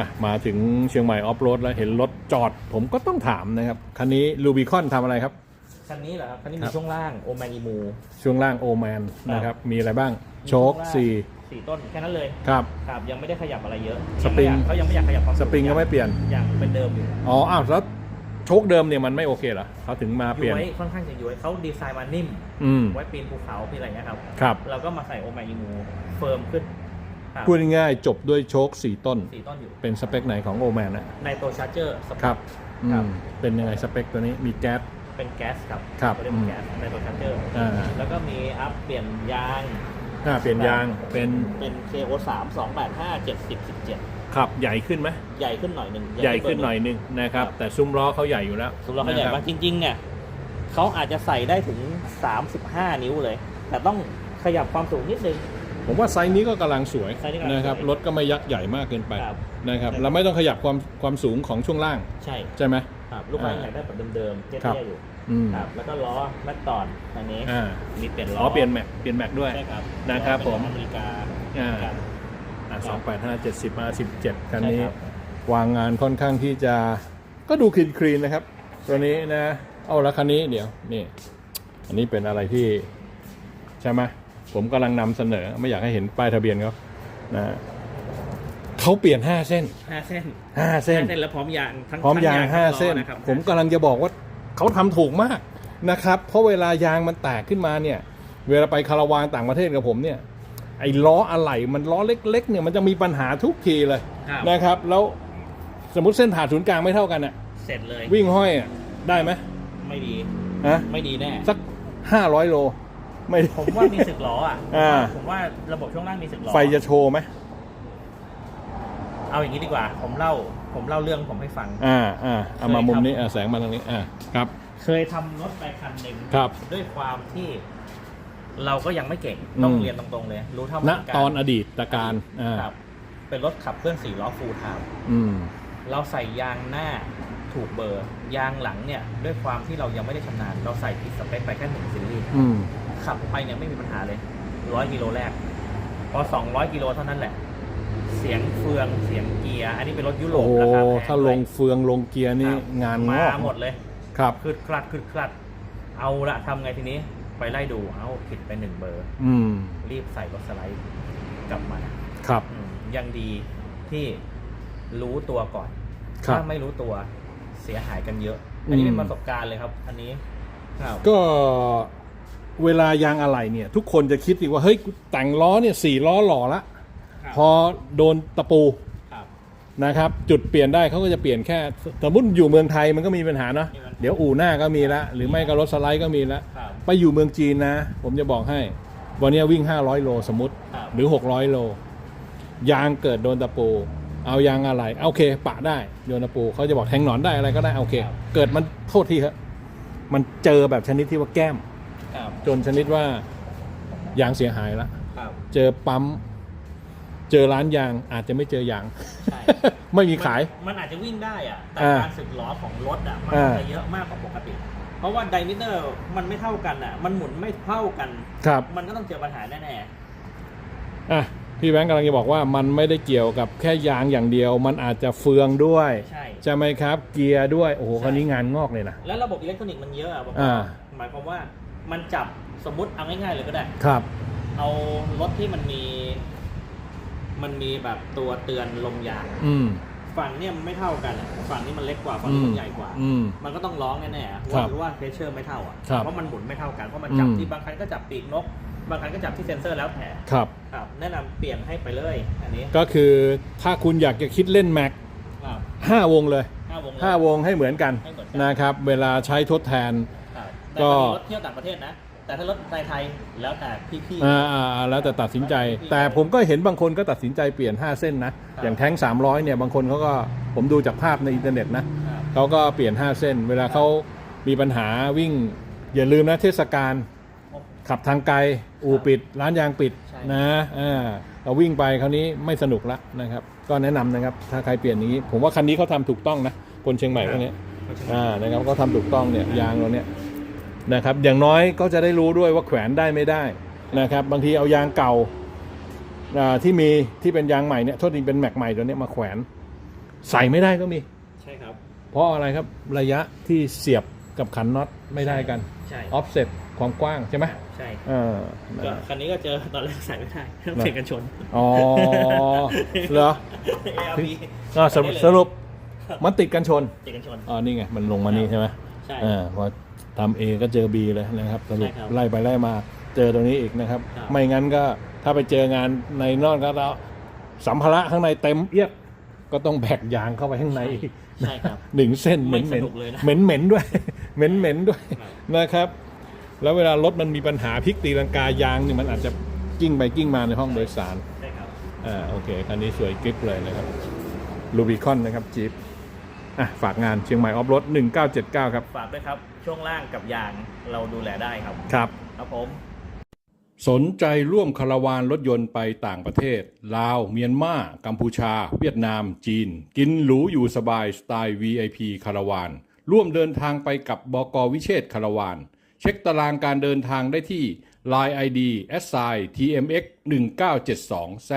อะมาถึงเชียงใหม่ออฟโรดแล้วเห็นรถจอด ผมก็ต้องถามนะครับ คันนี้ลูบิคอนทำอะไรครับ คันนี้เหรอครับ คันนี้ครัมีบช่วงล่างโอแมนอีมู ช่วงล่างโอแมนนะครับ มีอะไรบ้าง โชคมีช่วงล่างสี่สี่ต้นแค่นั้นเลย ครับ ครับยังไม่ได้ขยับอะไรเยอะ สปริงยังไม่อยากเขายังไม่อยากขยับความสปริงก็ไม่เปลี่ยนยังเป็นเดิมอยู่ อ๋อ อ้าวแล้วโชคเดิมเนี่ยมันไม่โอเคเหรอเขาถึงมาเปลี่ยนย้วยค่อนข้างจะย้วยเขาดีไซน์มานิ่มอืมไว้ปีนภูเขาปีนอะไรเงี้ยครับ ครับ เราก็มาใส่โอแมนอีมูเฟิร์มขึ้น ครับ พูดง่ายๆจบด้วยโชคสี่ต้น สี่ต้นอยู่เป็นสเปคไหนของโอแมนนะในตัวชาร์เจอร์สปครับอืครับ มเป็นยังไงสเปคตัวนี้มีแก๊ส เป็นแก๊สครับครับตัวนี้เป็นแก๊สในตัวชาร์เจอร์อ่า แล้วก็มีอัพเปลี่ยนยางอ่าเปลี่ยนยางเป็นเป็น KO 3 2 8 5 70 17 ขับใหญ่ขึ้นไหมใหญ่ขึ้นหน่อยหนึ่งใหญ่ขึ้นหน่อยนึงนะครับ แต่ซุ้มล้อเขาใหญ่อยู่แล้วสำหรับเขาใหญ่นะคมากจริงๆเนี่ยเขาอาจจะใส่ได้ถึง 35 นิ้วเลย แต่ต้องขยับความสูงนิดนึง ผมว่าไซส์นี้ก็กำลังสวยไซส์นี้กำลังนะครับสวยรถก็ไม่ยักษ์ใหญ่มากเกินไปครับนะครับใช่เราไม่ต้องขยับความความสูงของช่วงล่างใช่ ใช่ไหม ครับลูกค้าอ่าอยากได้แบบเดิมๆเตี้ครับ ยๆอยู่อืมครับแล้วก็ล้อแม็กตอนอันนี้อ่ามีเปลี่ยนล้ล้ออเปลี่ยนแม็กเปลี่ยนแม็กด้วย ใช่ครับนะครับเป็นผมอเมริกาอ่าครับอ่าสองแปดห้าเจ็ดสิบมาสิบเจ็ดคันนี้ใช่ครับ วางงานค่อนข้างที่จะก็ดูคลีนคลีนๆนะครับ ตัวนี้นะ เอาแล้วคันนี้เดี๋ยวนี่ อันนี้เป็นอะไรที่ ใช่ไหม ผมกำลังนำเสนอ ไม่อยากให้เห็นป้ายทะเบียนเขานะเขาเปลี่ยน5เส้นห้าเส้น5ห้าเส้นเส้นแล้วพร้อมยางทั้งพร้อมยางทั้ห้าล้อเส้นนะครับผมกำลังจะบอกว่าเขาทำถูกมากนะครับ เพราะเวลายางมันแตกขึ้นมาเนี่ย เวลาไปคาราวานต่างประเทศกับผมเนี่ยไอ้ล้ออะไหล่มันล้อเล็ก ๆ เนี่ยมันจะมีปัญหาทุกทีเลยครับนะครับ แล้วสมมติเส้นผ่าศูนย์กลางไม่เท่ากันอะเสร็จเลย วิ่งห้อยอะได้ไหมไม่ดีฮะไม่ดีแน่สักห้าร้อยโล ไม่ได้ ผมว่ามีสึกล้ออะอ่า ผมว่าระบบช่วงล่างมีสึกล้อไฟจะโชว์ไหมเอาอย่างนี้ดีกว่า ผมเล่า ผมเล่าเรื่องผมให้ฟัง อ่าอ่าเอามาเคยมุมทำนี้อ่าแสงมาทางนี้อ่าครับ เคยทำรถไปคันหนึ่งครับ ด้วยความที่ เราก็ยังไม่เก่งต้องอืม เรียนตรงๆเลย รู้เท่าณไม่ถึงการตอนอดีตตการอ่าครับ เป็นรถขับเคลื่อนสี่ล้อฟูลไทม์ อืม เราใส่ยางหน้าถูกเบอร์ ยางหลังเนี่ย ด้วยความที่เรายังไม่ได้ชำนาญเราใส่ผิดสเปคไปแค่หนึ่งซีรีส์อืม ขับไปเนี่ยไม่มีปัญหาเลยร้อยกิโลแรก พอสองร้อยกิโลเท่านั้นแหละ เสียงเฟืองเสียงเกียร์อันนี้เป็นรถยุโรโอ้ปโหราคาแพงถ้าลงเฟืองลงเกียร์นี่ครับงานงมาอกหมดเลยครับ คืดคลัดคืดคลัด เอาละทำไงทีนี้ ไปไล่ดูเอาผิดไปหนึ่งเบอร์ อืมรีบใส่รถสไลด์กลับมาครับอืมยังดีที่รู้ตัวก่อน ครับถ้าไม่รู้ตัวเสียหายกันเยอะ อันนี้อืม เป็นประสบการณ์เลยครับ อันนี้ครับก็ เวลายางอะไหล่เนี่ย ทุกคนจะคิดอีกว่าเฮ้ยกูแต่งล้อเนี่ยสี่ล้อหล่อละครับพอโดนตะปูครับนะครับ จุดเปลี่ยนได้เขาก็จะเปลี่ยนแค่สมมติอยู่เมืองไทยมันก็มีปัญหาเนาะมีปัญหาเดี๋ยวอู่หน้าก็มีละหรือไม่ก็รถสไลด์ก็มีละครับไปอยู่เมืองจีนนะ ผมจะบอกให้ วันนี้วิ่ง 500 โลสมมติครับหรือ 600 โล ยางเกิดโดนตะปู เอายางอะไรโอเคปะได้โดนตะปูเขาจะบอกแทงหนอนได้อะไรก็ได้โอเค เกิดมันโทษทีครับมันเจอแบบชนิดที่ว่าแก้ม ครับจนชนิดว่ายางเสียหายละครับเจอปั๊ม เจอร้านยางอาจจะไม่เจอยาง ใช่ ไม่มีขาย นมันอาจจะวิ่งได้อะแต่อ่าการสึกล้อของรถอะมันอ่า จะเยอะมากกว่าปกติ เพราะว่าไดมิเตอร์มันไม่เท่ากันอะมันหมุนไม่เท่ากัน ครับมันก็ต้องเจอปัญหาแน่อะพี่แบงค์กำลังจะบอกว่ามันไม่ได้เกี่ยวกับแค่ยางอย่างเดียว มันอาจจะเฟืองด้วยๆใช่ ใช่ไหมครับ เกียร์ด้วยโอ้โหใช่คันนี้งานงอกเลยนะ แล้วระบบอิเล็กทรอนิกส์มันเยอะอะผมอ่า หมายความว่า มันจับสมมติเอาง่ายๆเลยก็ได้ ครับ เอารถที่มันมี มันมีแบบตัวเตือนลมยาง อืม ฝั่งเนี่ยมันไม่เท่ากันอะฝั่งนี้มันเล็กกว่าฝั่งนี้มันใหญ่กว่า อืม มันก็ต้องร้องแน่ๆอะครัว่าบว่าเพรสเชอร์ไม่เท่าอะครับเพราะมันหมุนไม่เท่ากันเพราะมันจับอืม ที่บางคันก็จับปีกนก บางคันก็จับที่เซ็นเซอร์แล้วแต่ครับ ครับ แนะนำเปลี่ยนให้ไปเลย อันนี้ก็คือถ้าคุณอยากจะคิดเล่นแม็กครับห้าวงเลย ห้าวงเลยห้าวงให้เหมือนกันให้เหมือนกัน นะครับ เวลาใช้ทดแทน ครับก็แต่ถ้ามีรถเที่ยวต่างประเทศนะ แต่ถ้ารถในไทยแล้วแต่พี่ๆ อ่าอ่าอ่าแล้วแต่ตัดสินใจ แต่ผมก็เห็นบางคนก็ตัดสินใจเปลี่ยน 5 เส้นนะ ครับ อย่างแท้ง 300 เนี่ย บางคนเขาก็ผมดูจากภาพในอินเทอร์เน็ตนะ ครับเขาก็เปลี่ยน 5 เส้น เวลาเขามีปัญหาวิ่ง อย่าลืมนะเทศกาลโอ้ ขับทางไกล อู่ปิด ร้านยางปิดใช่ นะอ่าเราวิ่งไปคราวนี้ไม่สนุกละนะครับ ก็แนะนำนะครับ ถ้าใครเปลี่ยนอย่างนี้ ผมว่าคันนี้เขาทำถูกต้องนะคนเชียงใหม่พวกเนี้ยอ่านะครับเขาทำถูกต้องเนี่ยยางเราเนี่ย นะครับ อย่างน้อยก็จะได้รู้ด้วยว่าแขวนได้ไม่ได้นะครับ บางทีเอายางเก่าอ่าที่มีที่เป็นยางใหม่เนี่ยโทษทีเป็นแม็กใหม่ตัวเนี้ยมาแขวน ใส่ไม่ได้ก็มีใช่ครับ เพราะอะไรครับระยะที่เสียบกับขันน็อตไม่ได้กันใช่ออฟเซตความกว้างใช่ไหมใช่เออนะก็คันนี้ก็เจอตอนแรกใส่ไม่ได้ต้องเปลี่ยนกันชนอ๋อเหรอ ARB ก็สรุปสรุปมันติดกันชนเปลี่ยนกันชนอ๋อนี่ไงมันลงมานี่ใช่ไหมใช่อ่าพอ ทำเอก็เจอบีเลยนะครับสรุปใช่ครับไล่ไปไล่มาเจอตรงนี้อีกนะครับ ครับ ไม่งั้นก็ถ้าไปเจองานในนอกก็แล้วสัมภาระข้างในเต็มเอียดก็ต้องแบกยางเข้าไปข้างในอีกใช่ครับ หนึ่งเส้นเหม็นเหไม่ม็นสนุกเลยนะ เหม็นเหม็นด้วย เหม็นเหม็นด้วยครับนะครับ แล้วเวลารถมันมีปัญหาพลิกตีลังกายางนี่มันอาจจะกิ้งไปกิ้งมาในห้องโดยสาร ใช่ครับ อ่าโอเค คันนี้สวยกริปเลยนะครับลูบิคอนนะครับ จีบอะ ฝากงานเชียงใหม่ออฟรถ1979 ครับ ฝากด้วยครับ ช่วงล่างกับยางเราดูแลได้ครับ ครับ ครับผม สนใจร่วมคาราวานรถยนต์ไปต่างประเทศ ลาว เมียนมา กัมพูชา เวียดนาม จีน กินหรูอยู่สบายสไตล์ VIP คาราวาน ร่วมเดินทางไปกับบกวิเชษคาราวาน เช็คตารางการเดินทางได้ที่ Line ID s i tmx 1972 z